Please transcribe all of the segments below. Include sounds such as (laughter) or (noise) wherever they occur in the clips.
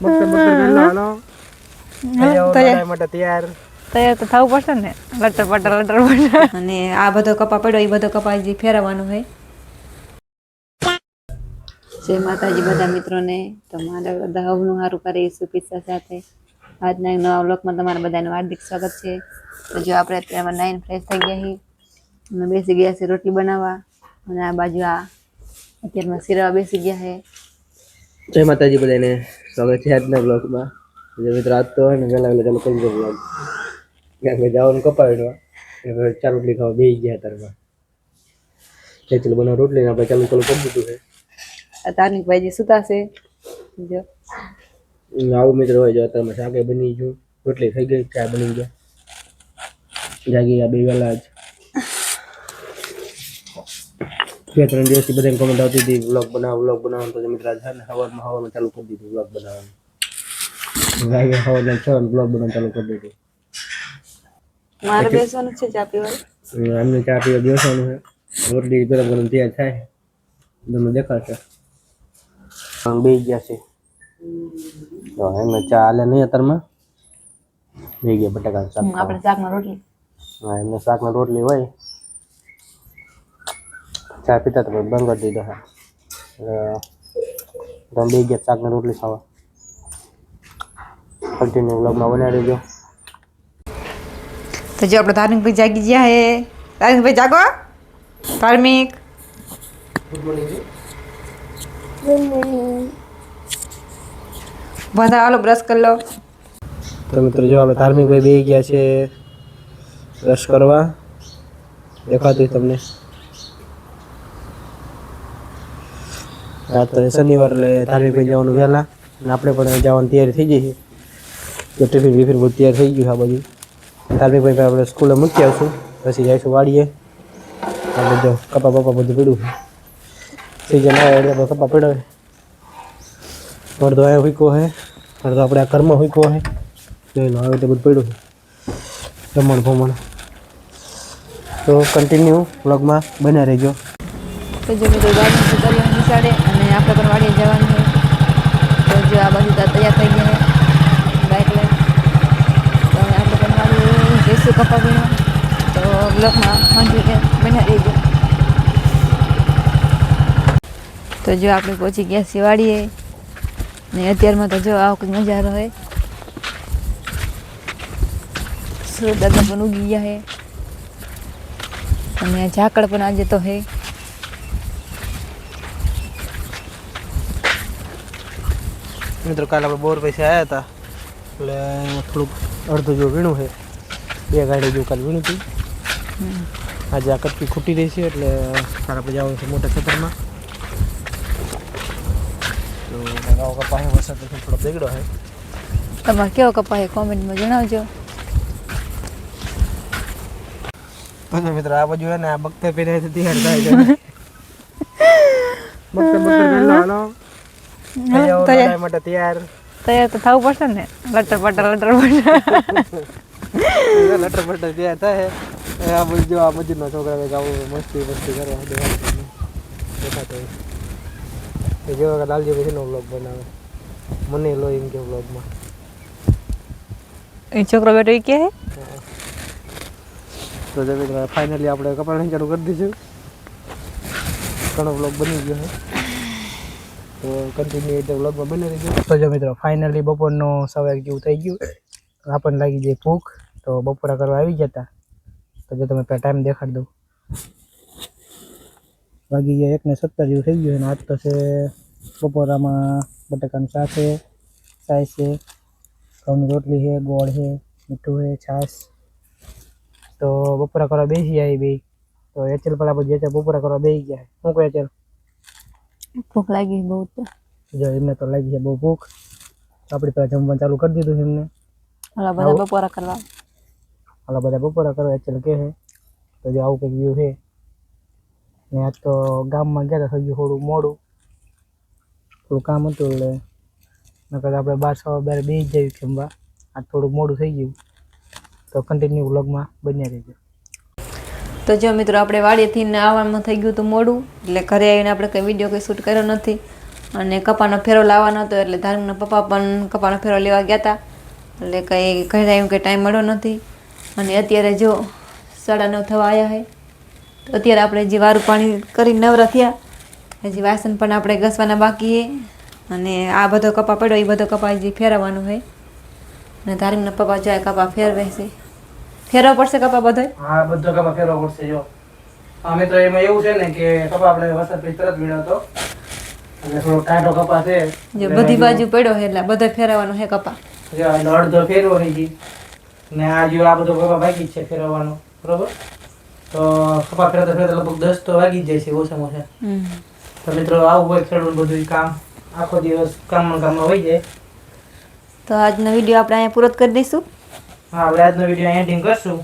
બક્કર બક્કર પહેલો હાલો. તૈયાર. માટે તૈયાર. તૈયાર તો થવું પડશે ને લટર પટર લટર પટર અને આ બધો કપા પડ્યો એ બધો કપા હજી ફેરવવાનો હોય જય માતાજી બધા મિત્રોને. તો મારા બધા હવનું સારું કરે શુભેચ્છા સાથે. આજના એક નવા વ્લોગમાં તમારા બધાનું હાર્દિક સ્વાગત છે. તો જો આપણે અત્યારમાં નાઈન ફ્રેશ થઈ ગયા છીએ. અને બેસી ગયા છે રોટલી બનાવવા. અને આ બાજુ આ અત્યારમાં સિરવા બેસી ગયા છે. જય માતાજી બધાને. સ્વાગત છે આજના બ્લોગમાં જે મિત્ર આજ તો હોય ને વહેલા વહેલા ચાલુ કરી દો બ્લોગ કારણ કે જવાનું કપાવીને એટલે ચાર રોટલી ખાવા બેસી ગયા તારમાં એટલે ચાલો બનાવ રોટલી ને આપણે ચાલુ ચાલુ કરી દીધું છે. આ તારનિક ભાઈજી સુતાશે જો. આવું મિત્ર હોય જો અત્યારમાં શાકે બની ગયું. રોટલી થઈ ગઈ ચા બની ગયા જાગી ગયા બે વહેલા જ. બે ત્રણ દિવસથી બધાને કોમેન્ટ આવતી હતી વ્લોગ બનાવો વ્લોગ બનાવો. તો મિત્ર આજ ને સવારમાં સવારમાં ચાલુ કરી દીધું વ્લોગ બનાવવાનું. ગાય સવારમાં છ વ્લોગ બનાવવાનું ચાલુ કરી દીધું. મારે બેસવાનું છે ચા પીવા અમને ચા પીવા બેસવાનું છે. રોટલી ગરમ ગરમ તૈયાર થાય. તમને દેખાશે. પણ બે ગયા છે તો એમને ચા હાલે નહીં અત્યારમાં. બે ગયા બટાકા શાક. આપણે શાકમાં રોટલી. હા એમને શાકમાં રોટલી હોય. ચા પીતા તો પછી બંધ કરી દીધો હા તમે બે ગયા શાકને રોટલી ખાવા. કન્ટિન્યુ બ્લોગમાં બનાવી દેજો. તો જો આપણે ધાર્મિક ભાઈ જાગી ગયા હે. ધાર્મિક. ભાઈ જાગો ધાર્મિક બધા હાલો બ્રશ કરી લો. તો મિત્રો જો આપણે ધાર્મિક ભાઈ બે ગયા છે બ્રશ કરવા. દેખાતું તમને. રાત શનિવાર એટલે ધાર્મિક ભાઈ જવાનું વહેલા. અને આપણે પણ જવાની તૈયારી થઈ જઈએ તો ટિફિન બિફિન બધું તૈયાર થઈ ગયું આ બધું ધાર્મિક ભાઈ આપણે સ્કૂલે મૂકી આવશું. પછી જઈશું વાડીએ. જો કપા બપા બધું પીડું સિઝન આવે એટલે કપા પીડાવે અડધો આવ્યો હુઈકો હે અડધો આપણે આ કર્મ હુઈકો હે જોઈ લો હવે તે બધું પડ્યું છે. જમણ ભમણ તો કન્ટિન્યુ વ્લોગમાં બન્યા રહેજો. તો જો નિશાળે આપણે પણ વાડીએ જવાનું છે. તો જો આ બાજુ તૈયાર થઈ ગયા બાઇક લઈ તો આપણે પણ વાડીએ જઈશું કપા વીણવા. તો બ્લોકમાં મંજૂર બન્યા રહેજો. તો જો આપણે પહોંચી ગયા સિવાડીએ ને અત્યારમાં તો જો આવો કંઈક નજારો હોય સુરત દાદા પણ ઉગી ગયા છે. અને ઝાકળ પણ આજે તો હે મિત્રો કાલે આપણે બોર પૈસા આવ્યા હતા. એટલે થોડુંક અડધું જો વીણું છે. બે ગાડી જો કાલે વીણું હતું. આજે આ કટકી ખૂટી રહી છે એટલે કાલે આપણે જવાનું છે મોટા ખેતરમાં. તો કપાય વરસાદ થોડો બગડ્યો છે. તમારે કેવો કપાય કોમેન્ટમાં જણાવજો. તો મિત્ર આ બાજુ હે ને આ બખ્તર પહેર્યા છે તૈયાર થાય છે. (laughs) બખ્તર પહેલો હાલો. માટે તૈયાર. તૈયાર તો થવું પડશે ને. લટર પટર લટર પટર (laughs) લટર પટર તૈયાર થાય. એ આ બધું જો આ મજૂરના છોકરા કંઈક આવું મસ્તી મસ્તી કરે દેખાતું તમને. દેખાતું હોય. એ જેવા કે લાલજી પછી બ્લોગ બનાવે. મને લો એમ કે બ્લોગમાં એ છોકરો બેટો એ કે તો જે ફાઇનલી આપણે કપડાં ચાલુ કરી દીધું ઘણો બ્લોગ બની ગયો છે તો કન્ટિન્યુ રીતે બ્લોગમાં બની રહીજો. તો જો મિત્રો ફાઇનલી બપોરનો સવાર જેવું થઈ ગયું. આપણને લાગી જાય ભૂખ, તો બપોરા કરવા આવી ગયા હતા. તો જો તમે પેલા ટાઈમ દેખાડી દઉં વાગી ગયા એકને સત્તર જેવું થઈ ગયું અને આજ તો છે બપોરામાં બટાકાનું શાક છે સાઈ છે, ઘઉંની રોટલી છે, ગોળ છે, મીઠું છે, છાશ. તો બપોરા કરવા બેસી આવી બે. તો એચલ પેલા પછી એચલ બપોરા કરવા બેસી ગયા. શું કહે એચલ ભૂખ લાગી બહુ તો. જો એમને તો લાગી છે બહુ ભૂખ. આપણે પેલા જમવાનું ચાલુ કરી દીધું એમને. ઓલા બધા બપોરા કરવા. હાલા બધા બપોરા કરવા એચલ કે છે. તો જો આવું કંઈક વ્યૂ છે. ને આજ તો ગામમાં ગયા હતા થઈ ગયું થોડું મોડું. થોડું કામ હતું એટલે નકર આપણે બાર સવા બાર બે જ જઈએ જમવા આજ થોડું મોડું થઈ ગયું. તો કન્ટિન્યુ વ્લોગમાં બન્યા રહેજો. તો જો મિત્રો, આપણે વાડીએથી આવવામાં થઈ ગયું હતું મોડું, એટલે ઘરે આવીને આપણે કંઈ વીડિયો કંઈ શૂટ કર્યો નથી. અને કપાનો ફેરો લાવવાનો હતો, એટલે ધાર્મિકના પપ્પા પણ કપાનો ફેરો લેવા ગયા હતા એટલે કંઈ ઘરે આવ્યું કંઈ ટાઈમ મળ્યો નથી. અને અત્યારે જો સાડા નવ થવા આવ્યા હોય તો અત્યારે આપણે જે વારું પાણી કરી નવરા થયા હજી વાસણ પણ આપણે ઘસવાના બાકી છે અને આ બધો કપા પડ્યો, એ બધો કપા હજી ફેરવવાનો હોય અને ધાર્મિકના પપ્પા જાય કપા ફેરવે છે. ફેરવવો પડશે કપા બધો હા બધો કપા ફેરવો પડશે જો. અમે તો એમાં એવું છે ને કે કપા આપણે વરસાદ પછી તરત વીણ્યો હતો અને થોડો ટાઢો કપા છે. જો બધી બાજુ પડ્યો છે એટલે બધો ફેરવવાનો છે કપા. જો અડધો ફેરવો રહી ગઈ. ને આ જો આ બધો કપા બાકી છે ફેરવવાનો. બરોબર? તો કપા ફેરવતા ફેરવતા લગભગ દસ તો વાગી જ જાય છે ઓછામાં ઓછા. તો મિત્રો આવું હોય ખેડૂત બધું કામ. આખો દિવસ કામમાં કામમાં હોય જાય. તો આજનો વીડિયો આપણે અહીંયા પૂરો કરી દઈશું. હા આજનો વીડિયો એન્ડિંગ કરશું.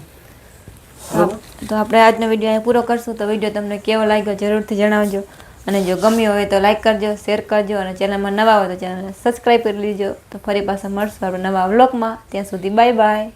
તો આપણે આજનો વીડિયો અહીં પૂરો કરશું. તો વીડિયો તમને કેવો લાગ્યો જરૂરથી જણાવજો. અને જો ગમ્યો હોય તો લાઈક કરજો શેર કરજો અને ચેનલમાં નવા હોય તો ચેનલને સબસ્ક્રાઈબ કરી લેજો. તો ફરી પાછા મળશું આપણે નવા વ્લોગમાં ત્યાં સુધી બાય બાય